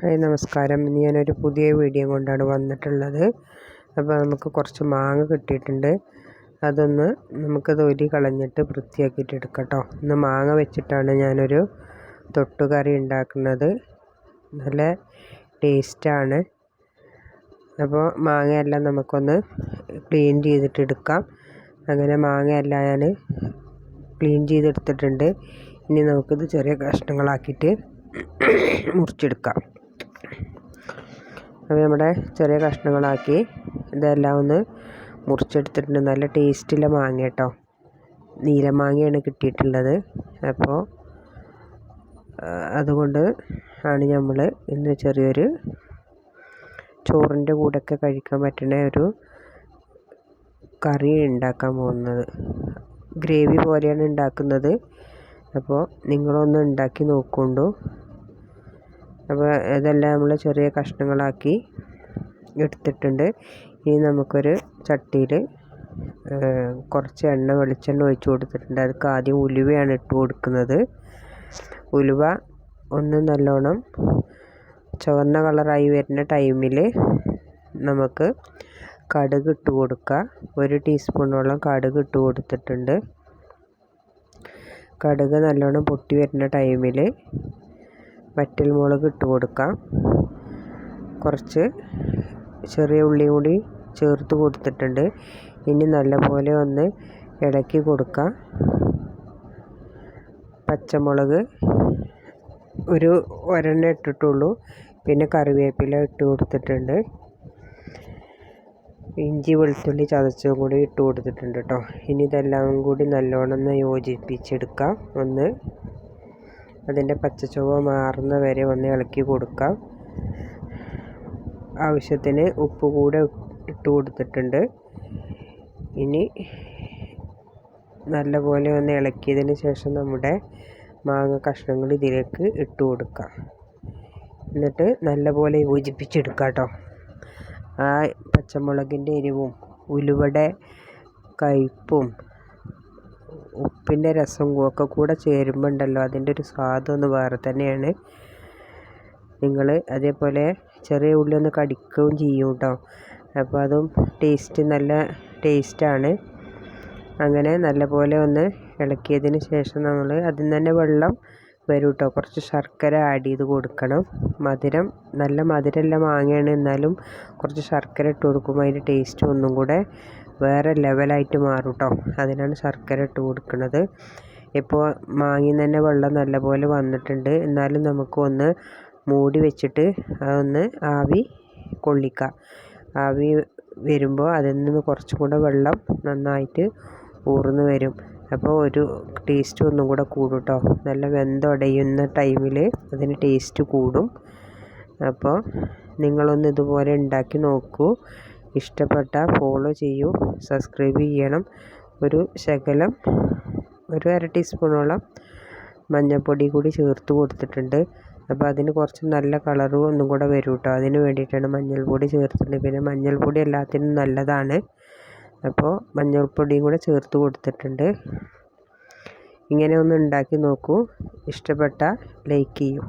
Hi നമസ്കാരം. ഇന്ന് ഞാനൊരു പുതിയ വീഡിയോ കൊണ്ടാണ് വന്നിട്ടുള്ളത്. അപ്പോൾ നമുക്ക് കുറച്ച് മാങ്ങ കിട്ടിയിട്ടുണ്ട്. അതൊന്ന് നമുക്കത് ഒരു കളഞ്ഞിട്ട് വൃത്തിയാക്കിയിട്ട് എടുക്കട്ടോ കേട്ടോ. ഇന്ന് മാങ്ങ വെച്ചിട്ടാണ് ഞാനൊരു തൊട്ടുകറി ഉണ്ടാക്കുന്നത്. നല്ല ടേസ്റ്റാണ്. അപ്പോൾ മാങ്ങയെല്ലാം നമുക്കൊന്ന് ക്ലീൻ ചെയ്തിട്ട് എടുക്കാം. അങ്ങനെ മാങ്ങയെല്ലാം ഞാൻ ക്ലീൻ ചെയ്തെടുത്തിട്ടുണ്ട്. ഇനി നമുക്കിത് ചെറിയ കഷ്ണങ്ങളാക്കിയിട്ട് മുറിച്ചെടുക്കാം. അപ്പോൾ നമ്മുടെ ചെറിയ കഷ്ണങ്ങളാക്കി ഇതെല്ലാം ഒന്ന് മുറിച്ചെടുത്തിട്ടുണ്ട്. നല്ല ടേസ്റ്റുള്ള മാങ്ങ കേട്ടോ. നീലമാങ്ങയാണ് കിട്ടിയിട്ടുള്ളത്. അപ്പോൾ അതുകൊണ്ട് ആണ് നമ്മൾ ഇന്ന് ചെറിയൊരു ചോറിന്റെ കൂടെയൊക്കെ കഴിക്കാൻ പറ്റുന്ന ഒരു കറി ഉണ്ടാക്കാൻ പോകുന്നത്. ഗ്രേവി പോലെയാണ് ഉണ്ടാക്കുന്നത്. അപ്പോൾ നിങ്ങളൊന്ന് ഉണ്ടാക്കി നോക്കുകൊണ്ടു അപ്പോൾ ഇതെല്ലാം നമ്മൾ ചെറിയ കഷ്ണങ്ങളാക്കി എടുത്തിട്ടുണ്ട്. ഇനി നമുക്കൊരു ചട്ടിയിൽ കുറച്ച് എണ്ണ വെളിച്ചെണ്ണ ഒഴിച്ച് കൊടുത്തിട്ടുണ്ട്. അതൊക്കെ ആദ്യം ഉലുവയാണ് ഇട്ട് കൊടുക്കുന്നത്. ഉലുവ ഒന്ന് നല്ലോണം ചുവന്ന കളറായി വരുന്ന ടൈമിൽ നമുക്ക് കടുക് ഇട്ട് കൊടുക്കുക. ഒരു ടീസ്പൂണോളം കടുക് ഇട്ട് കൊടുത്തിട്ടുണ്ട്. കടുക് നല്ലോണം പൊട്ടി വരുന്ന ടൈമിൽ വറ്റൽമുളക് ഇട്ട് കൊടുക്കാം. കുറച്ച് ചെറിയ ഉള്ളി കൂടി ചേർത്ത് കൊടുത്തിട്ടുണ്ട്. ഇനി നല്ലപോലെ ഒന്ന് ഇളക്കി കൊടുക്കാം. പച്ചമുളക് ഒരു ഒരെണ്ണം ഇട്ടിട്ടുള്ളൂ. പിന്നെ കറിവേപ്പില ഇട്ട് കൊടുത്തിട്ടുണ്ട്. ഇഞ്ചി വെളുത്തുള്ളി ചതച്ചതും കൂടി ഇട്ട് കൊടുത്തിട്ടുണ്ട് കേട്ടോ. ഇനി ഇതെല്ലാം കൂടി നല്ലോണം ഒന്ന് യോജിപ്പിച്ചെടുക്കാം. ഒന്ന് അതിന്റെ പച്ച ചുവ മാറുന്ന വരെ ഒന്ന് ഇളക്കി കൊടുക്കാം. ആവശ്യത്തിന് ഉപ്പ് കൂടെ ഇട്ട് കൊടുത്തിട്ടുണ്ട്. ഇനി നല്ലപോലെ ഒന്ന് ഇളക്കിയതിന് ശേഷം നമ്മുടെ മാങ്ങ കഷ്ണങ്ങൾ ഇതിലേക്ക് ഇട്ട് കൊടുക്കാം. എന്നിട്ട് നല്ലപോലെ യോജിപ്പിച്ചെടുക്കാം കേട്ടോ. ആ പച്ചമുളകിന്റെ എരിവും ഉലുവയുടെ കയ്പ്പും ഉപ്പിന്റെ രസം ഒക്കെ കൂടെ ചേരുമ്പോൾ ഉണ്ടല്ലോ അതിന്റെ ഒരു സ്വാദൊന്ന് വേറെ തന്നെയാണ്. നിങ്ങൾ അതേപോലെ ചെറിയ ഉള്ളി ഒന്ന് കടിക്കുകയും ചെയ്യും കേട്ടോ. അപ്പോൾ അതും ടേസ്റ്റ് നല്ല ടേസ്റ്റാണ് അങ്ങനെ നല്ലപോലെ ഒന്ന് ഇളക്കിയതിന് ശേഷം നമ്മൾ അതിൽ നിന്ന് തന്നെ വെള്ളം വരും കേട്ടോ കുറച്ച് ശർക്കര ആഡ് ചെയ്ത് കൊടുക്കണം. മധുരം നല്ല മധുരമല്ല മാങ്ങയാണ് എന്നാലും കുറച്ച് ശർക്കര ഇട്ട് കൊടുക്കുമ്പോൾ അതിന്റെ ടേസ്റ്റ് ഒന്നും കൂടെ വേറെ ലെവലായിട്ട് മാറും കേട്ടോ അതിനാണ് ശർക്കര ഇട്ട് കൊടുക്കുന്നത് ഇപ്പോൾ മാങ്ങയിൽ തന്നെ വെള്ളം നല്ലപോലെ വന്നിട്ടുണ്ട്. എന്നാലും നമുക്ക് ഒന്ന് മൂടി വെച്ചിട്ട് അതൊന്ന് ആവി കൊള്ളിക്കാം. ആവി വരുമ്പോൾ അതിൽ നിന്ന് കുറച്ചും കൂടെ വെള്ളം നന്നായിട്ട് ഊർന്ന് വരും. അപ്പോൾ ഒരു ടേസ്റ്റ് ഒന്നും കൂടെ കൂടും കേട്ടോ നല്ല വെന്തുടയുന്ന ടൈമിൽ അതിന് ടേസ്റ്റ് കൂടും. അപ്പോൾ നിങ്ങളൊന്ന് ഇതുപോലെ ഉണ്ടാക്കി നോക്കൂ. ഇഷ്ടപ്പെട്ടാൽ ഫോളോ ചെയ്യൂ. സബ്സ്ക്രൈബ് ചെയ്യണം. ഒരു ശകലം ഒരു അര ടീസ്പൂണോളം മഞ്ഞൾപ്പൊടി കൂടി ചേർത്ത് കൊടുത്തിട്ടുണ്ട്. അപ്പോൾ അതിന് കുറച്ച് നല്ല കളറും ഒന്നും കൂടെ വരും കേട്ടോ അതിന് വേണ്ടിയിട്ടാണ് മഞ്ഞൾപ്പൊടി ചേർത്തിട്ടുണ്ട് പിന്നെ മഞ്ഞൾപ്പൊടി എല്ലാത്തിനും നല്ലതാണ്. അപ്പോൾ മഞ്ഞൾപ്പൊടിയും കൂടെ ചേർത്ത് കൊടുത്തിട്ടുണ്ട്. ഇങ്ങനെ ഒന്ന് ഉണ്ടാക്കി നോക്കൂ. ഇഷ്ടപ്പെട്ട ലൈക്ക് ചെയ്യൂ.